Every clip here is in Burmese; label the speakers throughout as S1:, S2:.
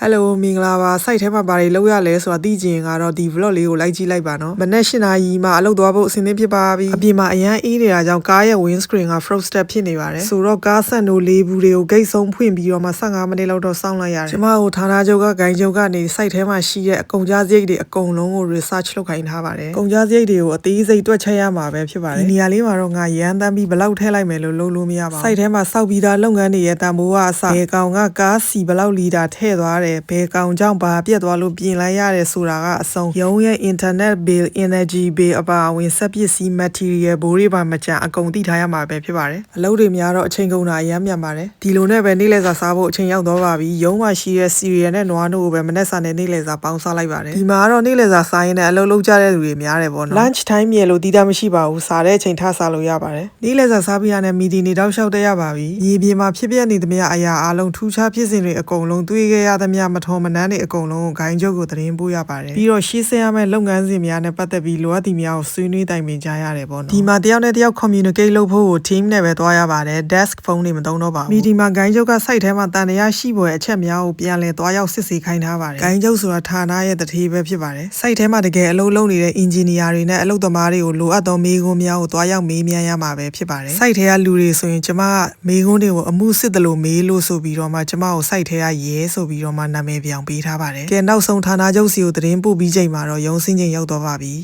S1: ဟယ်လိုမင်္ဂလာပါ site ထဲမှာဘာတွေလုပ်ရလဲဆိုတာသိချင်ရင်ကတော့ဒီ vlog လေးကိုလိုက်ကြည့်လိုက်ပါနော်မနေ့၈နာရီမှာအလုပ်သွားဖို့အဆင်သင့်ဖြစ်ပါပြီအပြင်မှာအရန်အေးနေတာကြောင့်ကားရဲ့ windscreen က frosted ဖြစ်နေပါတယ်ဆိုတော့ကားဆန်တို့လေးဘူးတွေကို gate ဆုံးဖွင့်ပြီးတော့မှ15မိနစ်လောက်တော့စောင့်လိုက်ရတယ်ကျမတို့ဌာနချုပ်ကဂိုင်းချုပ်ကနေ site ထဲမှာရှိတဲ့အကုန်ကြားစရိတ်တွေအကုန်လုံးကို research လုပ်ခိုင်းထားပါတယ်ကုန်ကြားစရိတ်တွေကိုအသေးစိတ်တွက်ချက်ရမှာပဲဖြစ်ပါတယ်ဒီနေရာလေးမှာတော့ငါရန်တမ်းပြီးဘယ်လောက်ထည့်လိုက်မယ်လို့လုံးလို့မရပါဘူး site ထဲမှာစောက်ပြီးသားလုပ်ငန်းတွေရဲ့တန်ဖိုးကအစဘယ်ကောင်ကကားစီဘယ်လောက်လီတာထည့်သွားတယ်ဘယ်ကောင်ကြောင့်ဘာပြက်သွားလို့ပြင်လိုက်ရတယ်ဆိုတာကအဆုံးရုံးရဲ့ internet bill energy bill အပါအဝင်စက်ပစ္စည်း material ဘိုးတွေပါမကြံအကုန်သိထားရမှာပဲဖြစ်ပါတယ်အလုပ်တွေများတော့အချိန်ကုန်တာအများမြန်ပါတယ်ဒီလိုနဲ့ပဲနေ့လည်စာစားဖို့အချိန်ရောက်တော့ပါပြီရုံးမှာရှိတဲ့ cereal နဲ့နွားနို့ကိုပဲမနေ့စာနဲ့နေ့လည်စာပေါင်းစားလိုက်ပါတယ်ဒီမှာကတော့နေ့လည်စာစားရင်းနဲ့အလုပ်လုပ်ကြတဲ့လူတွေများတယ်ပေါ့နော် lunch time မြေလို့တီးတာမရှိပါဘူးစားတဲ့အချိန်ထစားလို့ရပါတယ်နေ့လည်စာစားပြီးရတဲ့မီဒီနေတော့လျှောက်တက်ရပါပြီမြေပြင်မှာဖြစ်ပျက်နေသမျှအရာအလုံးထူးခြားဖြစ်စဉ်တွေအကုန်လုံးတွေးခဲ့ရသမျှမထော်မနှမ်းတွေအကုန်လုံးကိုဂိုင်းချုပ်ကိုသတင်းပို့ရပါတယ်ပြီးတော့ရှေ့ဆက်ရမယ့်လုပ်ငန်းစဉ်များနဲ့ပတ်သက်ပြီးလိုအပ်သည့်များကိုဆွေးနွေးတိုင်ပင်ကြရတယ်ပေါ့နော်ဒီမှာတယောက်နဲ့တယောက် communicate လုပ်ဖို့ကို team နဲ့ပဲသွားရပါတယ် desk phone တွေမသုံးတော့ပါဘူးမီဒီမှာဂိုင်းချုပ်က site ထဲမှာတန်တရားရှိပေါ်အချက်များကိုပြန်လည်သွားရောက်စစ်ဆေးခိုင်းထားပါတယ်ဂိုင်းချုပ်ဆိုတာဌာနရဲ့တထေးပဲဖြစ်ပါတယ် site ထဲမှာတကယ်အလုပ်လုပ်နေတဲ့ engineer တွေနဲ့အလုပ်သမားတွေကိုလိုအပ်သောမေးခွန်းများကိုသွားရောက်မေးမြန်းရမှာပဲဖြစ်ပါတယ် site ထဲကလူတွေဆိုရင်ကျမကမေးခွန်းတွေကိုအမှုစစ်တယ်လို့မေးလို့ဆိုပြီးတော့မှကျမကို site ထဲကရဲဆိုပြီးတော့မှနာမည်ပြောင်ပေးထားပါတယ်ကဲနောက်ဆုံးဌာနချုပ်စီကိုသတင်းပို့ပြီးချိန်မှာတော့ရုံးစင်းချိန်ရောက်တော့ပါပြီ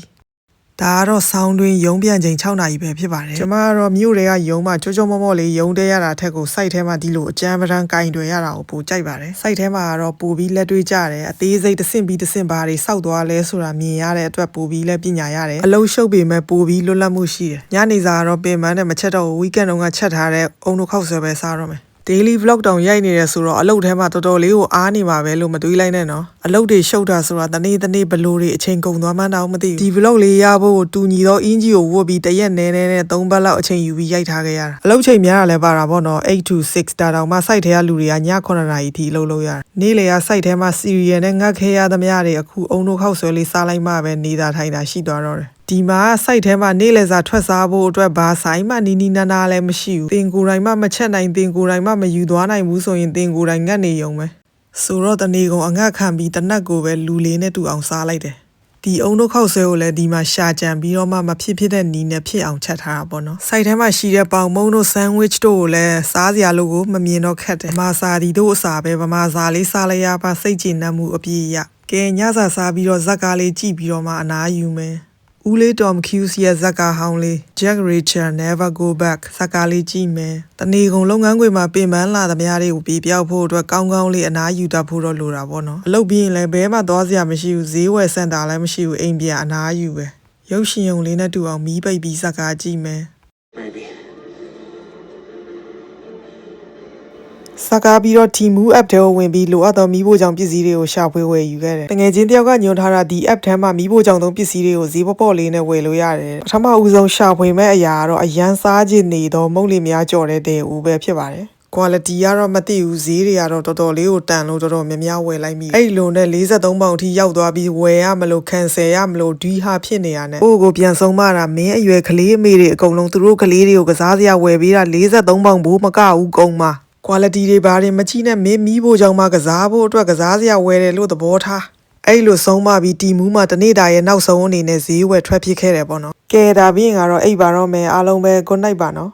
S1: ဒါကတော့ဆောင်းတွင်းရုံးပြန်ချိန်6နာရီပဲဖြစ်ပါတယ်ကျွန်မကတော့မြို့တွေကရုံးမှာကြောကြောမောမောလေးရုံးတဲရတာထက်ကို site ထဲမှာဒီလိုအကြမ်းပဒန်းကင်တွေရတာကိုပိုကြိုက်ပါတယ် site ထဲမှာကတော့ပိုပြီးလက်တွေ့ကြတယ်အသေးစိတ်တစ်ဆင့်ပြီးတစ်ဆင့်ဘာတွေစောက်သွားလဲဆိုတာမြင်ရတဲ့အတွက်ပိုပြီးလက်ပညာရတယ်အလုံးရှုပ်ပေမဲ့ပိုပြီးလွတ်လပ်မှုရှိတယ်ညနေစာကတော့ပင်ပန်းနဲ့မချက်တော့ဘူး weekend တုန်းကချက်ထားတဲ့အုံတို့ခောက်ဆွဲပဲစားတော့မယ် daily vlog တောင်ရိုက်နေတယ်ဆိုတော့အလုပ်ထဲမှာတော်တော်လေးကိုအားနေမှာပဲလို့မတွေးလိုက်နဲ့နော် အလုပ်တွေရှုပ်တာဆိုတာတနေ့တနေ့ဘလို့တွေအချိန်ကုန်သွားမှန်းတော့မသိဘူးဒီ vlog လေးရဖို့ကိုတူညီသောအင်ဂျီကိုဝတ်ပြီးတရက်နဲနဲနဲ့၃ဘတ်လောက်အချိန်ယူပြီးရိုက်ထားခဲ့ရတာအလုပ်ချိန်များတာလည်းပါတာပေါ့နော်8 to 6တာတောင်မှ site ထဲကလူတွေကည9နာရီထိအလုပ်လုပ်ရတယ်နေ့လေက site ထဲမှာ cereal နဲ့ငတ်ခဲရသမျှတွေအခုအုံတို့ခောက်ဆွဲလေးစားလိုက်မှပဲနေတာထိုင်တာရှိသွားတော့တယ်ဒီမှာ site ထဲမှာနေ့လည်စာထွက်စားဖို့အတွက်ဘာဆိုင်မှနီနီနာနာလည်းမရှိဘူးတင်ကိုယ်တိုင်မှမချက်နိုင်တင်ကိုယ်တိုင်မှမယူသွားနိုင်ဘူးဆိုရင်တင်ကိုယ်တိုင်ငတ်နေရုံပဲ ဆိုတော့တနေကုန်အငတ်ခံပြီးတနက်ကိုပဲလူလေးနဲ့တူအောင်စားလိုက်တယ်ဒီအုံတို့ခောက်ဆွဲကိုလည်းဒီမှာရှာကြံပြီးတော့မှမဖြစ်ဖြစ်တဲ့နီးနဲ့ဖြစ်အောင်ချက်ထားတာပေါ့နော်။ site ထဲမှာရှိတဲ့ပေါင်မုံတို့ sandwich တို့ကိုလည်းစားစရာလို့ကိုမမြင်တော့ခက်တယ်။ဗမာစာဒီတို့အစာပဲဗမာစာလေးစားလိုက်ရပါစိတ်ကြည်နပ်မှုအပြည့်ရ။ကဲညစာစားပြီးတော့ဇက်ကားလေးကြည့်ပြီးတော့မှအနားယူမယ်။ ဦးလေး Tom Hughes ရဲ့ဇက်ကာဟောင်းလေး Jack Reacher Never Go Back ဇက်ကာလေးကြည့်မယ်။တနေကုန်လုပ်ငန်းခွင်မှာပင်ပန်းလာသမျှတွေကိုပြေပြောက်ဖို့အတွက်ကောင်းကောင်းလေးအနားယူတတ်ဖို့တော့လိုတာပေါ့နော်။အလုပ်ပြီးရင်လည်းဘဲမှသွားစရာမရှိဘူးဈေးဝယ်စင်တာလည်းမရှိဘူးအိမ်ပြန်အနားယူပဲ။ရုပ်ရှင်ရုံလေးနဲ့တူအောင်မီးပိတ်ပြီးဇက်ကာကြည့်မယ်။ စကားပြီးတော့ Timu app ထဲကိုဝင်ပြီးလိုအပ်သောမီးဖိုချောင်ပစ္စည်းတွေကိုရှာဖွေဝယ်ယူခဲ့တယ်။တငယ်ချင်းတယောက်ကညွှန်ထားတာဒီ app ထဲမှာမီးဖိုချောင်သုံးပစ္စည်းတွေကိုဈေးပေါပေါလေးနဲ့ဝယ်လို့ရတယ်။ပထမဦးဆုံးရှာဖွေမဲ့အရာကတော့အရန်စားခြင်းနေသောမုတ်လီများကြော်တဲ့တဲ့ဦးပဲဖြစ်ပါတယ်။ quality ကတော့မသိဘူးဈေးတွေကတော့တော်တော်လေးကိုတန်လို့တော်တော်များများဝယ်လိုက်မိအဲ့လိုနဲ့43ပေါင်အထိရောက်သွားပြီးဝယ်ရမလို့ cancel ရမလို့ဒီဟာဖြစ်နေရတဲ့ကိုယ့်ကိုပြန်ဆုံးမတာမင်းအရွယ်ကလေးအမေတွေအကုန်လုံးသူတို့ကလေးတွေကိုကစားစရာဝယ်ပေးတာ43ပေါင်ဘိုးမကဘူးကုန်မှာ quality တွေဘာတွေမကြည့်နဲ့မင်းမီးဖို့ကြောင့်မှကစားဖို့အတွက်ကစားစရာဝယ်တယ်လို့သဘောထားအဲ့လိုဆုံးမပြီးတီမူးမှာတနေ့တာရဲ့နောက်ဆုံးအနေနဲ့ဈေးဝယ်ထွက်ဖြစ်ခဲ့တယ်ပေါ့နော်ကဲဒါပြီးရင်ကတော့အိပ်ပါတော့မယ်အားလုံးပဲ good night ပါနော်